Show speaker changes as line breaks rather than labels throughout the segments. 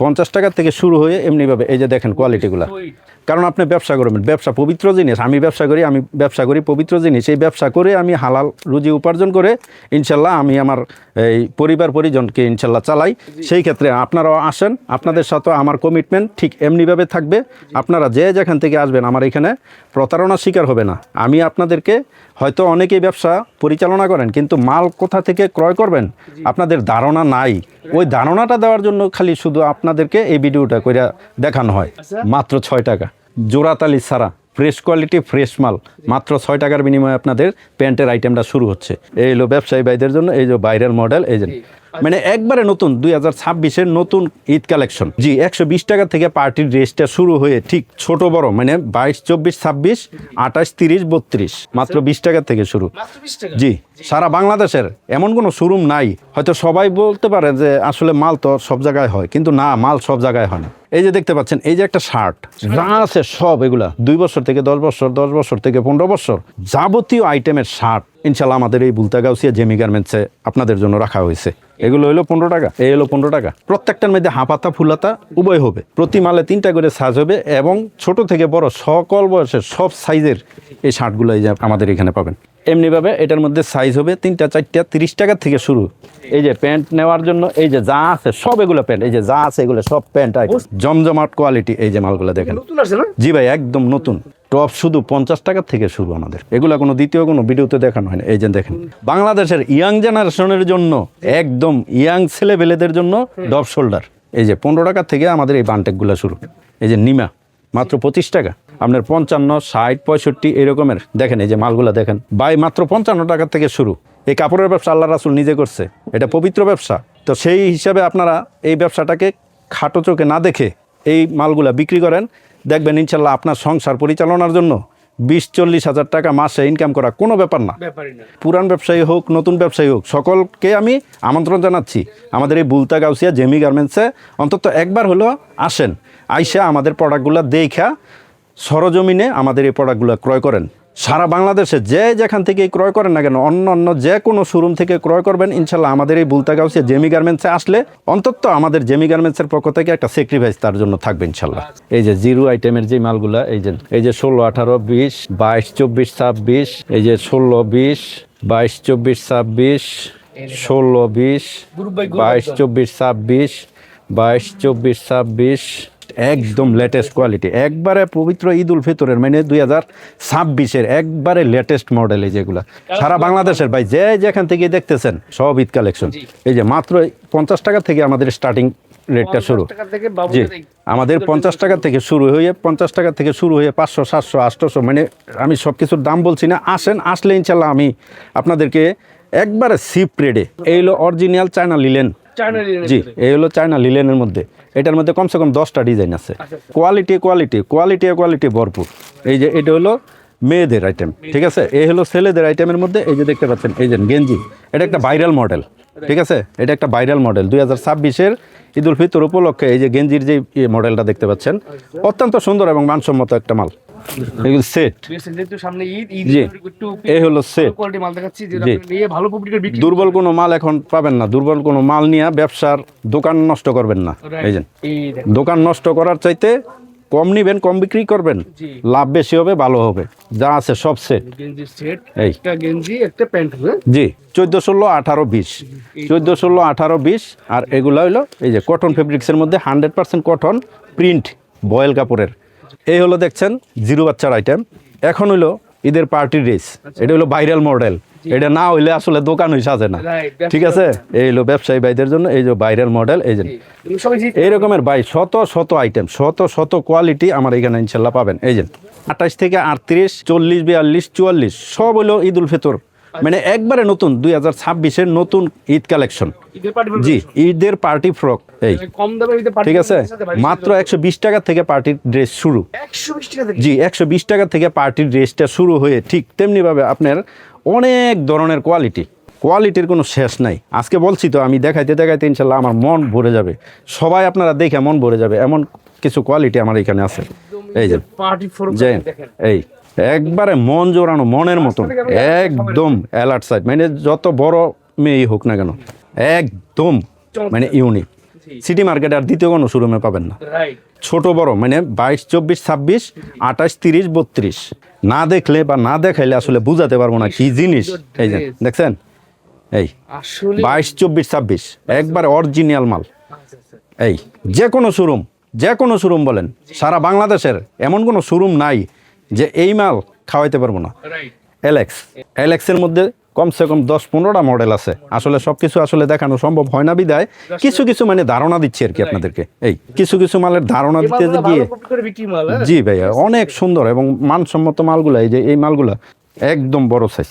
পঞ্চাশ টাকা থেকে শুরু হয়ে এমনিভাবে এই যে দেখেন কোয়ালিটিগুলো কারণ আপনি ব্যবসা করবেন, ব্যবসা পবিত্র জিনিস, আমি ব্যবসা করি, আমি ব্যবসা করি পবিত্র জিনিস, এই ব্যবসা করে আমি হালাল রুজি উপার্জন করে ইনশাল্লাহ আমি আমার এই পরিবার পরিজনকে ইনশাল্লাহ চালাই। সেই ক্ষেত্রে আপনারাও আসেন, আপনাদের সাথে আমার কমিটমেন্ট ঠিক এমনিভাবে থাকবে। আপনারা যে যেখান থেকে আসবেন আমার এখানে প্রতারণার শিকার হবে না। আমি আপনাদেরকে হয়তো অনেকেই ব্যবসা পরিচালনা করেন কিন্তু মাল কোথা থেকে ক্রয় করবেন? আপনাদের ধারণা নাই। ওই ধারণাটা দেওয়ার জন্য খালি শুধু আপনাদেরকে এই ভিডিওটা করে দেখানো হয়। মাত্র ছয় টাকা। জোড়াতালি সারা ফ্রেশ কোয়ালিটি ফ্রেশ মাল। মাত্র ছয় টাকার বিনিময়ে আপনাদের প্যান্টের আইটেমটা শুরু হচ্ছে। এই হলো ব্যবসায়ী ভাইদের জন্য এই যে বাইরের মডেল এই যে মানে একবারে নতুন দুই হাজার ছাব্বিশের নতুন ঈদ কালেকশন। জি একশো বিশ টাকা থেকে পার্টির ড্রেসটা শুরু হয়ে ঠিক ছোট বড় মানে বাইশ চব্বিশ ছাব্বিশ আঠাশ তিরিশ বত্রিশ মাত্র বিশ টাকা থেকে শুরু। জি সারা বাংলাদেশের এমন কোনো শোরুম নাই। হয়তো সবাই বলতে পারে যে আসলে মাল তো সব জায়গায় হয় কিন্তু না মাল সব জায়গায় হয় না। এই যে দেখতে পাচ্ছেন এই যে একটা শার্ট যা আছে সব এগুলা দুই বছর থেকে দশ বছর দশ বছর থেকে পনেরো বছর যাবতীয় আইটেমের শার্ট ইনশাল্লাহ আমাদের এই বুলতাগাউসিয়া জেমি গার্মেন্টসে আপনাদের জন্য রাখা হয়েছে। এগুলো হলো পনেরো টাকা এই হলো পনেরো টাকা। প্রত্যেকটার মধ্যে হাঁপাতা ফুলাতা উভয় হবে। প্রতি মালে তিনটা করে সাইজ হবে এবং ছোট থেকে বড় সকল বয়সের সব সাইজের এই শার্টগুলো এই যে আমাদের এখানে পাবেন। এমনিভাবে এটার মধ্যে সাইজ হবে তিনটা চারটা তিরিশ টাকা থেকে শুরু। এই যে প্যান্ট নেওয়ার জন্য এই যে যা আছে সব এগুলো প্যান্ট এই যে যা আছে এগুলো সব প্যান্ট জমজমাট কোয়ালিটি এই যে মালগুলো দেখেন। জি ভাই একদম নতুন। টপ শুধু পঞ্চাশ টাকা থেকে শুরু আমাদের। এগুলো কোনো দ্বিতীয়, কোনো ভিডিওতে দেখানো হয় না এই যে দেখেন, বাংলাদেশের ইয়াং জেনারেশনের জন্য, একদম ইয়াং ছেলেবেলেদের জন্য ডপ শোল্ডার। এই যে পনেরো টাকা থেকে আমাদের এই বানটেকগুলো শুরু। এই যে নিমা, মাত্র পঁচিশ টাকা। আপনার পঞ্চান্ন, ষাট, পঁয়ষট্টি এরকমের দেখেন, এই যে মালগুলো দেখেন। বাই, মাত্র পঞ্চান্ন টাকা থেকে শুরু। এই কাপড়ের ব্যবসা আল্লাহ রাসুল নিজে করছে। এটা পবিত্র ব্যবসা। তো সেই হিসাবে আপনারা এই ব্যবসাটাকে খাটো চোখে না দেখে এই মালগুলা বিক্রি করেন। দেখবেন ইনশাল্লাহ আপনার সংসার পরিচালনার জন্য বিশ চল্লিশ হাজার টাকা মাসে ইনকাম করা কোনো ব্যাপার না। পুরান ব্যবসায়ী হোক নতুন ব্যবসায়ী হোক সকলকে আমি আমন্ত্রণ জানাচ্ছি। আমাদের এই বুলতা গাউসিয়া জেমি গার্মেন্টসে অন্তত একবার হলো আসেন আইসা আমাদের প্রোডাক্টগুলো দেখা সরজমিনে আমাদের এই প্রোডাক্টগুলো ক্রয় করেন। সারা বাংলাদেশে যে যেখান থেকে ক্রয় করেন না কেন অন্য অন্য যে কোনো শোরুম থেকে ক্রয় করবেন ইনশাল্লাহ আমাদের এই বুলতা গাউসিয়া জেমি গার্মেন্টসে আসলে অন্তত আমাদের জেমি গার্মেন্টসের পক্ষ থেকে একটা স্যাক্রিফাইস তার জন্য থাকবে ইনশাল্লাহ। এই যে জিরো আইটেমের যে মালগুলা এই যে এই যে ষোলো আঠারো বিশ বাইশ চব্বিশ ছাব্বিশ এই যে ষোলো বিশ বাইশ চব্বিশ ছাব্বিশ ষোলো বিশ বাইশ চব্বিশ ছাব্বিশ বাইশ চব্বিশ ছাব্বিশ একদম লেটেস্ট কোয়ালিটি একবারে পবিত্র ঈদ উল ফিতরের মানে দুই হাজার ছাব্বিশের একবারে লেটেস্ট মডেল এই যেগুলা। সারা বাংলাদেশের ভাই যে যেখান থেকে দেখতেছেন সব ঈদ কালেকশন এই যে মাত্র পঞ্চাশ টাকা থেকে আমাদের স্টার্টিং রেটটা শুরু। জি। আমাদের পঞ্চাশ টাকা থেকে শুরু হয়ে পঞ্চাশ টাকা থেকে শুরু হয়ে পাঁচশো সাতশো আটশোশো মানে আমি সব কিছুর দাম বলছি না আসেন আসলে ইনশাল্লাহ আমি আপনাদেরকে একবারে সিপ রেডে এই হলো অরিজিনাল চায়না লিলেন জি এই হলো চায়না লিলেনের মধ্যে। এটার মধ্যে কমসে কম দশটা ডিজাইন আছে। কোয়ালিটি কোয়ালিটি কোয়ালিটি কোয়ালিটি ভরপুর। এই যে এটা হলো মেয়েদের আইটেম ঠিক আছে? এই হলো ছেলেদের আইটেমের মধ্যে এই যে দেখতে পাচ্ছেন এই যে গেঞ্জি এটা একটা ভাইরাল মডেল ঠিক আছে? এটা একটা ভাইরাল মডেল দুই হাজার ছাব্বিশের ঈদ উল ফিতর উপলক্ষে এই যে গেঞ্জির যে মডেলটা দেখতে পাচ্ছেন অত্যন্ত সুন্দর এবং মানসম্মত একটা মাল। এগুলো সেট
যেহেতু সামনে ঈদ ঈদ একটু
এই হলো সেট
কোয়ালিটি মাল দেখাচ্ছি যেটা নিয়ে ভালো পব্লিকের বিক্রি
দুর্বল কোনো মাল এখন পাবেন না দুর্বল কোনো মাল নিয়ে ব্যবসার দোকান নষ্ট করবেন না। এই যে। দোকান নষ্ট করার চাইতে কম নিবেন কম বিক্রি করবেন। লাভ বেশি হবে ভালো হবে। যা আছে সব সেট এই।
গেঞ্জি একটা প্যান্ট হবে
জি। চোদ্দ ষোলো আঠারো বিশ। চোদ্দ ষোলো আঠারো বিশ। আর এগুলো হলো এই যে কটন ফেব্রিক্সের মধ্যে hundred percent cotton print voile কাপড়ের। এই হলো দেখছেন জিরো বাচ্চার আইটেম এখন হলো ঈদের পার্টি ড্রেস এটা হলো ভাইরাল মডেল এটা না হইলে আসলে দোকান হই সাজে না। ঠিক আছে? এই হলো ব্যবসায়ী ভাইদের জন্য এই যে ভাইরাল মডেল এই যে
এগুলো সবাই জিত
এই রকমের ভাই শত শত আইটেম শত শত কোয়ালিটি আমার এখানে ইনশাল্লাহ পাবেন। এই যে আঠাশ থেকে আটত্রিশ চল্লিশ বিয়াল্লিশ চুয়াল্লিশ সব হলো ঈদ উল ফিতর। মানে একবারে নতুন দুই হাজার ছাব্বিশের নতুন ঈদ কালেকশন। জি ঈদের পার্টি ফ্রক এই।
কম দামে
ঠিক আছে? মাত্র একশো বিশ টাকা থেকে পার্টির ড্রেস শুরু। জি একশো বিশ টাকা থেকে পার্টির ড্রেসটা শুরু হয়ে ঠিক তেমনিভাবে আপনার অনেক ধরনের কোয়ালিটি। কোয়ালিটির কোনো শেষ নাই। আজকে বলছি তো আমি দেখাইতে দেখাইতে ইনশাল্লাহ আমার মন ভরে যাবে। সবাই আপনারা দেখে মন ভরে যাবে এমন কিছু কোয়ালিটি আমার এখানে আছে। এই যে এই। একবারে মন জোরানো মনের মতন। একদম অ্যালার্ট সাইড মানে যত বড় মেয়ে হোক না কেন একদম মানে ইউনিক সিটি মার্কেট আর দ্বিতীয় কোনো শোরুমে পাবেন না। ছোট বড় মানে বাইশ চব্বিশ ছাব্বিশ আঠাশ তিরিশ বত্রিশ। না দেখলে বা না দেখাইলে আসলে বুঝাতে পারব না কি জিনিস। এই যে দেখছেন? এই বাইশ চব্বিশ ছাব্বিশ একবারে অরিজিনাল মাল।
আচ্ছা, আচ্ছা।
এই যে কোনো শোরুম যে কোনো শোরুম বলেন সারা বাংলাদেশের এমন কোনো শোরুম নাই যে এই মাল খাওয়াইতে পারব না। এলেক্স এলেক্সের মধ্যে কমসে কম দশ পনেরোটা মডেল আছে। আসলে সব কিছু আসলে দেখানো সম্ভব হয় না বিদায়। কিছু কিছু মানে ধারণা দিচ্ছি আর কি আপনাদেরকে। এই কিছু কিছু মালের ধারণা দিতে গিয়ে
হ্যাঁ?
জি ভাইয়া অনেক সুন্দর এবং মানসম্মত মালগুলা এই যে এই মালগুলা একদম বড় সাইজ।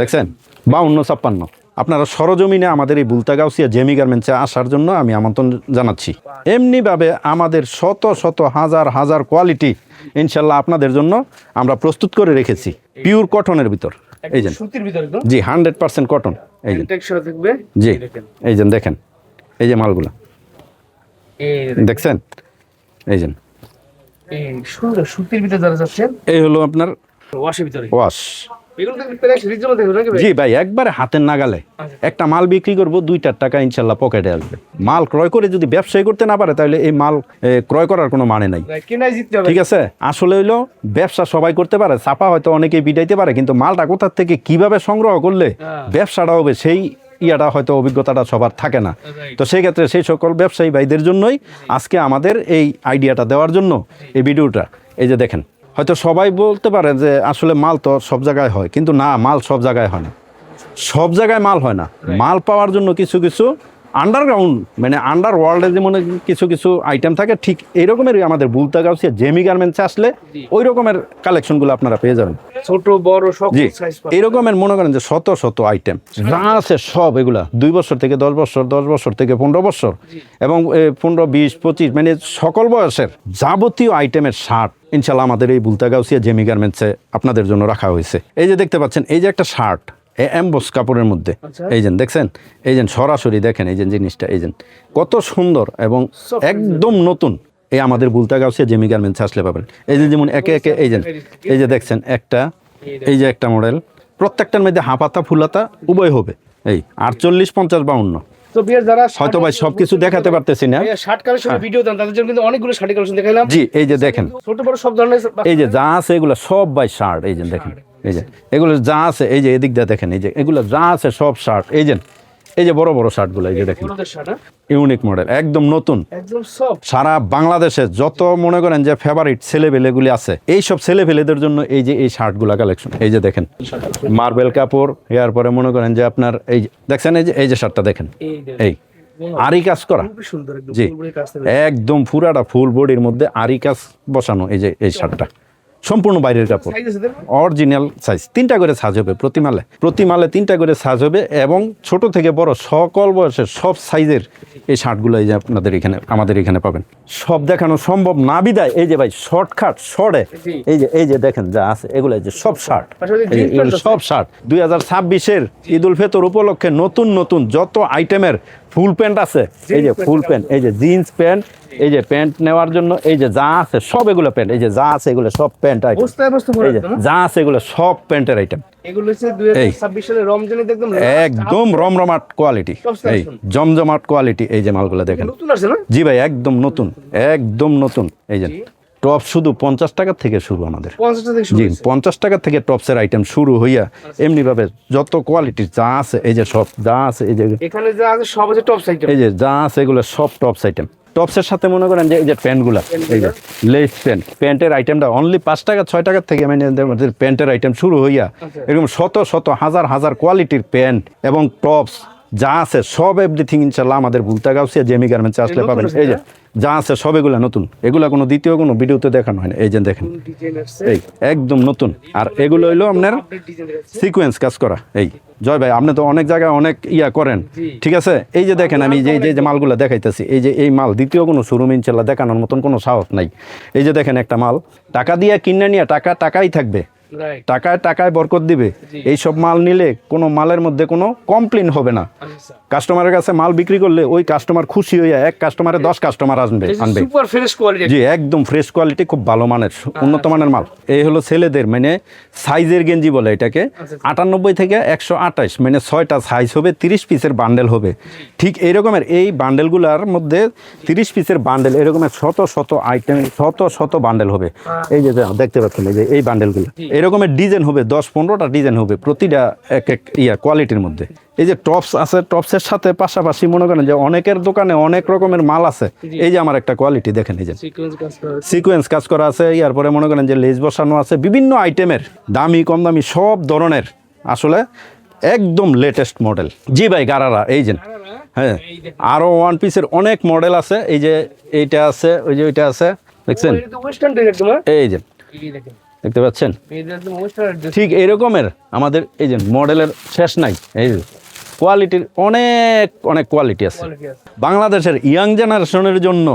দেখছেন? বাউন্ন ছাপ্পান্ন। আপনারা সরজমিনে আমাদের এই বুলতাগাউসিয়া জেমি গার্মেন্টসে আসার জন্য আমি আমন্ত্রণ জানাচ্ছি। এমনিভাবে আমাদের শত শত হাজার হাজার কোয়ালিটি ইনশাল্লাহ আপনাদের জন্য আমরা প্রস্তুত করে রেখেছি। পিওর কটনের ভিতর। এই যে। জি হান্ড্রেড পার্সেন্ট কটন এই যে। জি।
এই দেখেন।
যে দেখেন। এই যে মালগুলা। দেখছেন? এই যে।
এই সুন্দর সুতির ভিতরে যারা যাচ্ছেন
এই হলো আপনার
ওয়াশের ভিতরে।
ওয়াশ জি ভাই একবারে হাতের নাগালে।
আচ্ছা।
একটা মাল বিক্রি করব দুইটার টাকা ইনশাল্লাহ পকেটে আসবে। মাল ক্রয় করে যদি ব্যবসায়ী করতে না পারে তাহলে এই মাল ক্রয় করার কোনো মানে নাই। ঠিক আছে? আসলে হইল ব্যবসা সবাই করতে পারে চাপা হয়তো অনেকেই বিটাইতে পারে কিন্তু মালটা কোথা থেকে কীভাবে সংগ্রহ করলে
হ্যাঁ।
ব্যবসাটা হবে সেই ইয়াটা হয়তো অভিজ্ঞতাটা সবার থাকে না। তো সেই ক্ষেত্রে সেই সকল ব্যবসায়ী ভাইদের জন্যই আজকে আমাদের এই আইডিয়াটা দেওয়ার জন্য এই ভিডিওটা। এই যে দেখেন হয়তো সবাই বলতে পারে যে আসলে মাল তো সব জায়গায় হয় কিন্তু না মাল সব জায়গায় হয় না। সব জায়গায় মাল হয় না। মাল পাওয়ার জন্য কিছু কিছু আন্ডারগ্রাউন্ড মানে আন্ডার ওয়ার্ল্ডে যেমন কিছু কিছু আইটেম থাকে ঠিক এইরকমেরই আমাদের বুলতা গাউসিয়া জেমি গার্মেন্টসে আসলে ওই রকমের কালেকশনগুলো আপনারা পেয়ে যাবেন।
ছোট বড় সব
জি
সাইজ
এরকমের মনে করেন যে শত শত আইটেম যা আছে সব এগুলা দুই বছর থেকে দশ বছর দশ বছর থেকে পনেরো বছর এবং পনেরো বিশ পঁচিশ মানে সকল বয়সের যাবতীয় আইটেমের শার্ট ইনশাল্লাহ আমাদের এই বুলতা গাউসিয়া জেমি গার্মেন্টসে আপনাদের জন্য রাখা হয়েছে। এই যে দেখতে পাচ্ছেন এই যে একটা শার্ট এম্বস কাপড়ের মধ্যে
আচ্ছা।
এই যে দেখছেন এই যে সরাসরি দেখেন এই যে জিনিসটা এই যে কত সুন্দর এবং একদম নতুন এই আমাদের বুলতা গাউসিয়া জেমি গার্মেন্টসে আসলে পাবেন এই যে যেমন একে একে এই যে এই যে দেখছেন একটা এই যে একটা মডেল প্রত্যেকটার মধ্যে হাফাতা ফুলাতা উভয় হবে এই আটচল্লিশ পঞ্চাশ বাউন্ন
তো বিয়ার যারা
হয়তো ভাই সবকিছু দেখাতে পারতেছি না
শার্ট কালেকশনের ভিডিও দেন তাদের জন্য কিন্তু অনেকগুলো শার্ট কালেকশন দেখাইলাম
জি এই যে দেখেন
ছোট বড় সব ধরনের
এই যে যা আছে এগুলো সব বাই শার্ট এই যে দেখেন এই যে এগুলো যা আছে এই যে এদিক দিয়ে দেখেন এই যে এগুলো যা আছে সব শার্ট এই যে এই যে বড় বড় শার্টগুলো এই যে দেখেন। ইউনিক মডেল একদম নতুন। সারা বাংলাদেশে যত মনে করেন যে ফেভারিট ছেলেপেলেগুলি আছে এই সব ছেলেপেলেদের জন্য এই যে এই শার্টগুলা কালেকশন এই যে দেখেন মার্বেল কাপড় এর পরে মনে করেন যে আপনার এই যে- দেখছেন এই যে এই যে শার্টটা দেখেন।
এই।
আরি কাজ করা।
খুবই সুন্দর একদম
জি। একদম পুরাটা ফুল বডির মধ্যে আরি কাজ বসানো এই যে এই শার্টটা সম্পূর্ণ বাইরের কাপড়? অরিজিনাল সাইজ তিনটা করে সাজ হবে প্রতি মালে প্রতি মালে তিনটা করে সাজ হবে এবং ছোট থেকে বড় সকল বয়সের সব সাইজের এই শার্টগুলো এই যে আপনাদের এখানে আমাদের এখানে পাবেন। সব দেখানো সম্ভব। না বিদায় এই যে ভাই শর্টকাট শর্টে। এই যে এই যে দেখেন যা আছে এগুলো এই যে সব শার্ট। সব শার্ট দুই হাজার ছাব্বিশের ঈদ উল ফেতর উপলক্ষে নতুন নতুন যত আইটেমের ফুল প্যান্ট আছে? এই যে ফুল প্যান্ট এই যে জিন্স প্যান্ট এই যে প্যান্ট নেওয়ার জন্য এই যে যা আছে সব এগুলো প্যান্ট এই যে যা আছে এগুলো সব প্যান্ট আইটেম এই যে
একদম?
যা আছে এগুলো সব প্যান্টের আইটেম
এগুলো হচ্ছে দুই হাজার ছাব্বিশ সালে রমজানে দেখলাম
একদম রমরমাট কোয়ালিটি এই জমজমাট কোয়ালিটি এই যে মালগুলো দেখেন।
নতুন আছে না?
জি ভাই একদম নতুন একদম নতুন এই যে। টপ শুধু পঞ্চাশ টাকা থেকে শুরু আমাদের। জি পঞ্চাশ টাকা থেকে টপসের আইটেম শুরু হইয়া এমনিভাবে যত কোয়ালিটির যা আছে এই যে সব যা আছে এই যে
এখানে যা আছে সব আছে টপ সাইড
এই যে যা আছে এগুলো সব টপস আইটেম টপসের সাথে মনে করেন যে এই যে প্যান্টগুলা এই যে লেস প্যান্ট প্যান্টের আইটেমটা অনলি পাঁচ টাকা ছয় টাকার থেকে মানে প্যান্টের আইটেম শুরু হইয়া
আচ্ছা।
এরকম শত শত হাজার হাজার কোয়ালিটির প্যান্ট এবং টপস যা আছে সব এভরিথিং ইনশাল্লাহ আমাদের ভুলতা গাউসিয়া জেমি গার্মেন্টসে আসলে পাবেন। এই যে যা আছে সব এগুলো নতুন। এগুলো কোনো দ্বিতীয় কোনো ভিডিওতে দেখানো হয় না এই যে দেখেন। এই একদম নতুন। আর এগুলো হইল আপনার সিকোয়েন্স কাজ করা। এই জয় ভাই আপনি তো অনেক জায়গায় অনেক ইয়া করেন। ঠিক আছে? এই যে দেখেন আমি যে যে মালগুলো দেখাইতেছি এই যে এই মাল দ্বিতীয় কোনো শোরুম ইনশাল্লাহ দেখানোর মতন কোনো সাহস নাই। এই যে দেখেন একটা মাল টাকা দিয়ে কিনে নিয়ে টাকা টাকাই থাকবে। টাকায় টাকায় বরকত দিবে। এই সব মাল নিলে কোনো মালের মধ্যে কোনো কমপ্লেন হবে না।
আচ্ছা
কাস্টমারের কাছে মাল বিক্রি করলে ওই কাস্টমার খুশি হয়ে এক কাস্টমারে দশ কাস্টমার আসবে আনবে।
সুপার ফ্রেশ কোয়ালিটি
জি একদম ফ্রেশ কোয়ালিটি খুব ভালো মানের উন্নত মানের মাল। এই হলো ছেলেদের মানে সাইজের গেঞ্জি বলে এটাকে।
আচ্ছা।
আটানব্বই থেকে একশো আঠাশ মানে ছয়টা সাইজ হবে তিরিশ পিসের বান্ডেল হবে। ঠিক এই রকমের এই বান্ডেলগুলোর মধ্যে তিরিশ পিসের বান্ডেল এরকমের শত শত আইটেম শত শত বান্ডেল হবে। এই যে দেখতে পাচ্ছেন এই যে এই বান্ডেলগুলো এরকমের ডিজাইন হবে দশ পনেরোটা ডিজাইন হবে প্রতিটা এক এক ইয়া কোয়ালিটির মধ্যে। এই যে টপস আছে টপসের সাথে পাশাপাশি মনে করেন যে অনেকের দোকানে অনেক রকমের মাল আছে। এই যে আমার একটা কোয়ালিটি দেখেন এই যে।
সিকোয়েন্স কাজ করা
আছে। ইয়ার পরে মনে করেন যে লেজ বসানো আছে বিভিন্ন আইটেমের দামি কম দামি সব ধরনের। আসলে একদম লেটেস্ট মডেল জি ভাই গারারা এই যে। হ্যাঁ। আরও ওয়ান পিসের অনেক মডেল আছে এই যে এইটা আছে ওই যে ওইটা আছে দেখছেন? এই যে। দেখতে পাচ্ছেন? ঠিক এরকমের আমাদের এই যে মডেলের শেষ নাই এই যে কোয়ালিটির অনেক অনেক কোয়ালিটি আছে।
কোয়ালিটি আছে।
বাংলাদেশের ইয়াং জেনারেশনের জন্য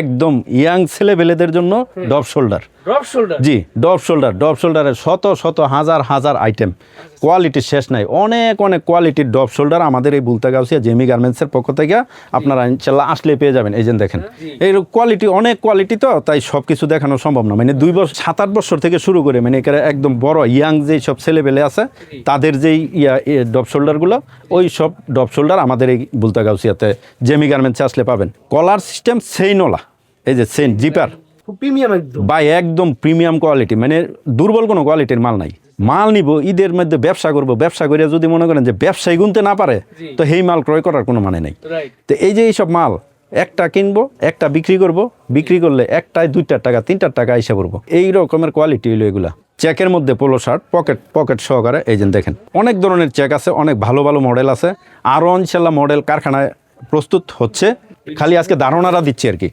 একদম ইয়াং ছেলেবেলেদের জন্য ডব শোল্ডার।
ড্রপ শোল্ডার
জি ডব শোল্ডার ডব শোল্ডারের শত শত হাজার হাজার আইটেম কোয়ালিটি শেষ নাই। অনেক অনেক কোয়ালিটির ডব শোল্ডার আমাদের এই বুলতাগাউসিয়া জেমি গার্মেন্টসের পক্ষ থেকে আপনারা ইনশাল্লাহ আসলে পেয়ে যাবেন। এই যে দেখেন এই কোয়ালিটি অনেক কোয়ালিটি তো তাই সব কিছু দেখানো সম্ভব না। মানে দুই বছর সাত আট বছর থেকে শুরু করে মানে এখানে একদম বড় ইয়াং যেই সব ছেলেবেলে আছে তাদের যেই ইয়া ডপ শোল্ডারগুলো ওই সব ডপ শোল্ডার আমাদের এই বুলতাগাউসিয়াতে জেমি গার্মেন্টসে আসলে পাবেন। কলার সিস্টেম সেইনলা এই যে সেন জিপার
প্রিমিয়াম একদম।
বা একদম প্রিমিয়াম কোয়ালিটি মানে দুর্বল কোনো কোয়ালিটির মাল নাই। মাল নিব ঈদের মধ্যে ব্যবসা করব ব্যবসা করে যদি মনে করেন যে ব্যবসায়ী গুনতে না পারে তো সেই মাল ক্রয় করার কোনো মানে নেই। তো এই যে এইসব মাল একটা কিনবো একটা বিক্রি করব বিক্রি করলে একটায় দুইটার টাকা তিনটার টাকা হিসাব করব এই রকমের কোয়ালিটি হলো এগুলা। চেকের মধ্যে পোলো শার্ট পকেট পকেট সহকারে এই যে দেখেন অনেক ধরনের চেক আছে অনেক ভালো ভালো মডেল আছে। আরও ইনশাল্লাহ মডেল কারখানায় প্রস্তুত হচ্ছে। খালি আজকে ধারণাটা দিচ্ছি আর কি।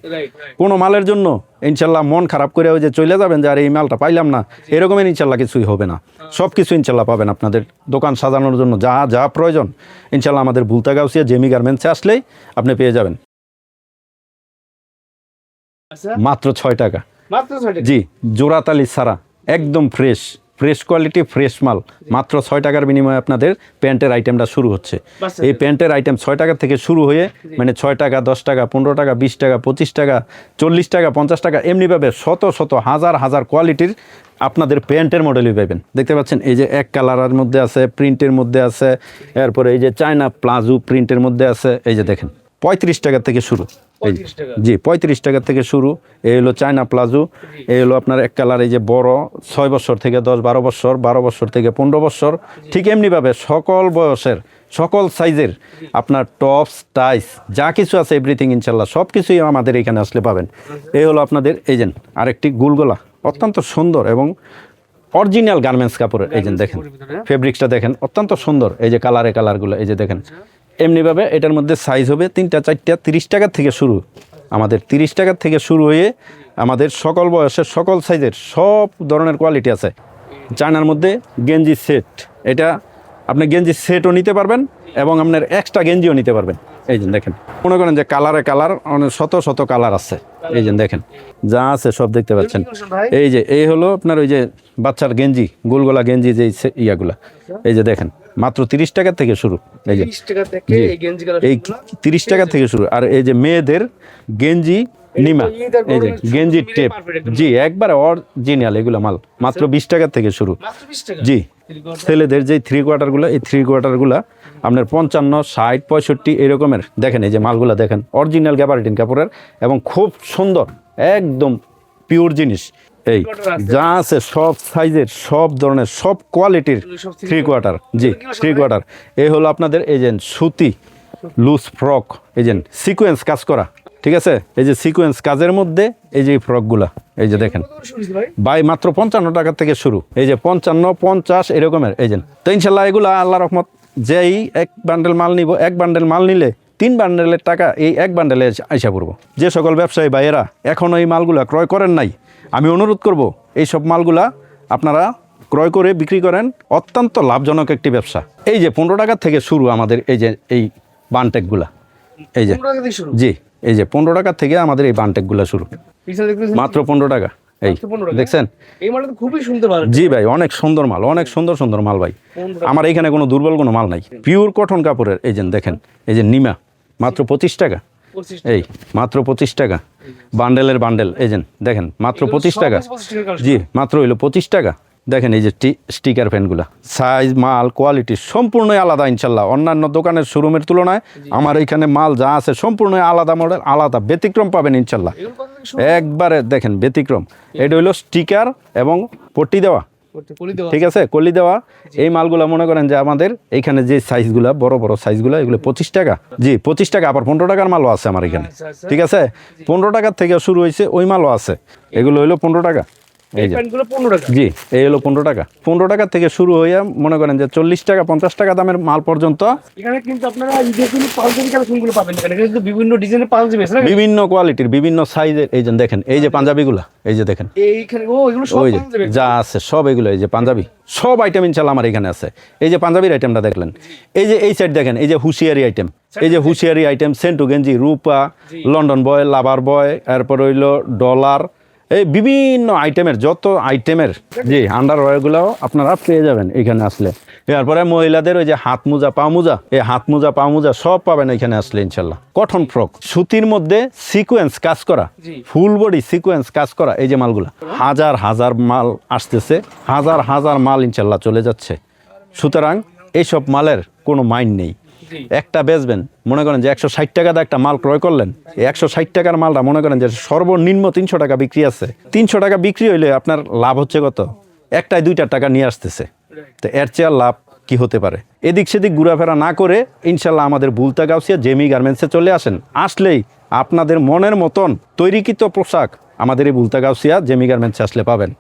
কোনো মালের জন্য ইনশাল্লাহ মন খারাপ করে ওই যে চলে যাবেন যে আর এই মালটা পাইলাম না। এরকমের ইনশাল্লাহ কিছুই হবে না। সব কিছু ইনশাল্লাহ পাবেন আপনাদের দোকান সাজানোর জন্য। যা যা প্রয়োজন ইনশাল্লাহ আমাদের বুলতাগাউসিয়া জেমি গার্মেন্টসে আসলেই আপনি পেয়ে যাবেন।
আচ্ছা।
মাত্র ছয় টাকা।
মাত্র ছয় টাকা?
জি জোড়াতালি ছাড়া একদম ফ্রেশ ফ্রেশ কোয়ালিটি ফ্রেশ মাল। মাত্র ছয় টাকার বিনিময়ে আপনাদের প্যান্টের আইটেমটা শুরু হচ্ছে। এই প্যান্টের আইটেম ছয় টাকা থেকে শুরু হয়ে মানে ছয় টাকা দশ টাকা পনেরো টাকা বিশ টাকা পঁচিশ টাকা চল্লিশ টাকা পঞ্চাশ টাকা এমনিভাবে শত শত হাজার হাজার কোয়ালিটির আপনাদের প্যান্টের মডেলই পাবেন। দেখতে পাচ্ছেন এই যে এক কালারের মধ্যে আছে প্রিন্টের মধ্যে আছে এরপরে এই যে চায়না প্লাজো প্রিন্টের মধ্যে আছে এই যে দেখেন পঁয়ত্রিশ টাকা থেকে শুরু। এই যে-
35 টাকা।
জি পঁয়ত্রিশ টাকা থেকে শুরু। এই হলো চায়না প্লাজো। এই হলো আপনার এক কালার এই যে বড় ছয় বছর থেকে দশ বারো বছর বারো বছর থেকে পনেরো বছর। ঠিক এমনিভাবে সকল বয়সের সকল সাইজের আপনার টপস টাইস যা কিছু আছে এভরিথিং ইনশাল্লাহ সব কিছুই আমাদের এখানে আসলে পাবেন। এই হলো আপনাদের এজেন্ট আরেকটি গুলগোলা অত্যন্ত সুন্দর এবং অরিজিনাল গার্মেন্টস কাপড়ের এজেন্ট দেখেন।
কাপড়ের ভিতরে, হ্যাঁ?
ফেব্রিক্সটা দেখেন অত্যন্ত সুন্দর এই যে কালারে কালারগুলো এই যে দেখেন। এমনিভাবে এটার মধ্যে সাইজ হবে তিনটা, চারটা, তিরিশ টাকার থেকে শুরু। আমাদের তিরিশ টাকার থেকে শুরু হয়ে আমাদের সকল বয়সের সকল সাইজের সব ধরনের কোয়ালিটি আছে। চায়নার মধ্যে গেঞ্জি সেট এটা আপনি গেঞ্জি সেটও নিতে পারবেন এবং আপনার এক্সট্রা গেঞ্জিও নিতে পারবেন। এই যে দেখেন, মনে করেন যে কালারে কালার অনেক শত শত কালার আছে। এই যে দেখেন, যা আছে সব দেখতে পাচ্ছেন। এই যে, এই হলো আপনার ওই যে বাচ্চার গেঞ্জি, গোলগোলা গেঞ্জি যে ইয়াগুলা। এই যে দেখেন মাত্র তিরিশ টাকা থেকে শুরু। এই যে
30 টাকা থেকে
জি।
এই
তিরিশ টাকা থেকে শুরু। আর এই যে মেয়েদের গেঞ্জি নিমা এই যে গেঞ্জি টেপ। জি একবারে অরিজিনাল এগুলো মাল। মাত্র বিশ টাকা থেকে শুরু।
মাত্র 20 টাকা?
জি। ছেলেদের যে থ্রি কোয়ার্টারগুলো এই থ্রি কোয়ার্টারগুলো আপনার পঞ্চান্ন ষাট পঁয়ষট্টি এরকমের। দেখেন এই যে মালগুলো দেখেন। অরিজিনাল গ্যাবারিটিন কাপড়ের এবং খুব সুন্দর একদম পিওর জিনিস। এই যা আছে সব সাইজের সব ধরনের সব কোয়ালিটির থ্রি কোয়ার্টার জি থ্রি কোয়ার্টার এই হলো আপনাদের এজেন্ট সুতি লুজ ফ্রক এজেন্ট সিকোয়েন্স কাজ করা ঠিক আছে? এই যে সিকোয়েন্স কাজের মধ্যে এই যে ফ্রকগুলা এই যে দেখেন।
ভাই?
বাই মাত্র পঞ্চান্ন টাকা থেকে শুরু। এই যে পঞ্চান্ন পঞ্চাশ এরকমের এজেন্ট তো ইনশাল্লাহ এগুলা আল্লাহ রহমত যেই এক বান্ডেল মাল নিব এক বান্ডেল মাল নিলে তিন বান্ডেলের টাকা এই এক বান্ডেলে আইসা পড়ব। যে সকল ব্যবসায়ী ভাইয়েরা এখনও এই মালগুলা ক্রয় করেন নাই আমি অনুরোধ করব এই সব মালগুলা আপনারা ক্রয় করে বিক্রি করেন অত্যন্ত লাভজনক একটি ব্যবসা। এই যে পনেরো টাকা থেকে শুরু আমাদের এই যে এই বানটেকগুলা। এই যে
15 টাকা থেকে শুরু?
জি এই যে পনেরো টাকা থেকে আমাদের এই বানটেকগুলা শুরু। মাত্র পনেরো টাকা। এই
মাত্র 15 টাকা?
দেখছেন?
এই মালটা খুবই সুন্দর মাল।
জি ভাই অনেক সুন্দর মাল অনেক সুন্দর সুন্দর মাল ভাই। আমার এখানে কোনো দুর্বল কোনো মাল নাই। পিওর কটন কাপড়ের এই যে দেখেন এই যে নিমা মাত্র পঁচিশ টাকা।
25
এই মাত্র পঁচিশ টাকা। বান্ডেলের বান্ডেল এই দেখেন মাত্র পঁচিশ টাকা।
25 টাকার কালেকশন।
জি মাত্র হইল পঁচিশ টাকা। দেখেন এই যে স্টিকার ফ্যানগুলা। সাইজ মাল কোয়ালিটি সম্পূর্ণই আলাদা ইনশাল্লাহ। অন্যান্য দোকানের শোরুমের তুলনায় আমার এখানে মাল যা আছে সম্পূর্ণই আলাদা মডেল আলাদা। ব্যতিক্রম পাবেন ইনশাল্লাহ? একবারে দেখেন ব্যতিক্রম। এটা হইল স্টিকার এবং পট্টি দেওয়া। ঠিক আছে। কলি দেওয়া। এই মালগুলো মনে করেন যে আমাদের এইখানে যে সাইজগুলা বড় বড় সাইজগুলো এগুলো পঁচিশ টাকা। জি পঁচিশ টাকা আবার পনেরো টাকার মালও আছে আমার এখানে।
আচ্ছা, আচ্ছা।
ঠিক আছে? পনেরো টাকার থেকে শুরু হয়েছে ওই মালও আছে। এগুলো হইল পনেরো টাকা। এই
প্যান্টগুলো 15 টাকা।
জি এই হলো পনেরো টাকা। পনেরো টাকা থেকে শুরু হয়ে মনে করেন যে চল্লিশ টাকা পঞ্চাশ টাকা দামের মাল পর্যন্ত
এখানে কিন্তু আপনারা ঈদের জন্য পাঞ্জাবি কালেকশনগুলো পাবেন এখানে। কিন্তু বিভিন্ন ডিজাইনের পাঞ্জাবি আছে
বিভিন্ন কোয়ালিটির বিভিন্ন সাইজের এই যে দেখেন এই যে পাঞ্জাবিগুলা এই যে দেখেন।
এইখানে ও এগুলো সব পাঞ্জাবি?
যা আছে সব এগুলো এই যে পাঞ্জাবি সব আইটেম ইনশাল্লাহ আমার এখানে আছে। এই যে পাঞ্জাবির আইটেমটা দেখলেন। এই যে এই সাইড দেখেন এই যে হুঁশিয়ারি আইটেম এই যে হুঁশিয়ারি আইটেম সেন্টু গেঞ্জি রূপা লন্ডন বয় লাভার বয় এরপর হইল ডলার এই বিভিন্ন আইটেমের যত আইটেমের জি আন্ডার ওয়ারগুলোও আপনারা পেয়ে যাবেন এখানে আসলে এরপরে মহিলাদের ওই যে হাত মোজা পা মোজা এই হাত মোজা পা মোজা সব পাবেন এখানে আসলে ইনশাল্লাহ কটন ফ্রক সুতির মধ্যে সিকোয়েন্স কাজ করা। ফুল বডি সিকোয়েন্স কাজ করা এই যে মালগুলা হাজার হাজার মাল আসতেছে হাজার হাজার মাল ইনশাল্লাহ চলে যাচ্ছে সুতরাং এইসব মালের কোনো মাইন্ড নেই। একটা বেচবেন, মনে করেন যে একশো ষাট টাকা দিয়ে একটা মাল ক্রয় করলেন একশো ষাট টাকার মালটা মনে করেন যে সর্বনিম্ন তিনশো টাকা বিক্রি আছে। তিনশো টাকা বিক্রি হইলে আপনার লাভ হচ্ছে কত? একটাই দুইটা টাকা নিয়ে আসতেছে। তো এর চেয়ে লাভ কি হতে পারে? এদিক সেদিক ঘোরাফেরা না করে ইনশাল্লাহ আমাদের বুলতা গাউসিয়া জেমি গার্মেন্টসে চলে আসেন। আসলেই আপনাদের মনের মতন তৈরিকৃত পোশাক আমাদের এই বুলতা গাউসিয়া জেমি গার্মেন্টসে আসলে পাবেন।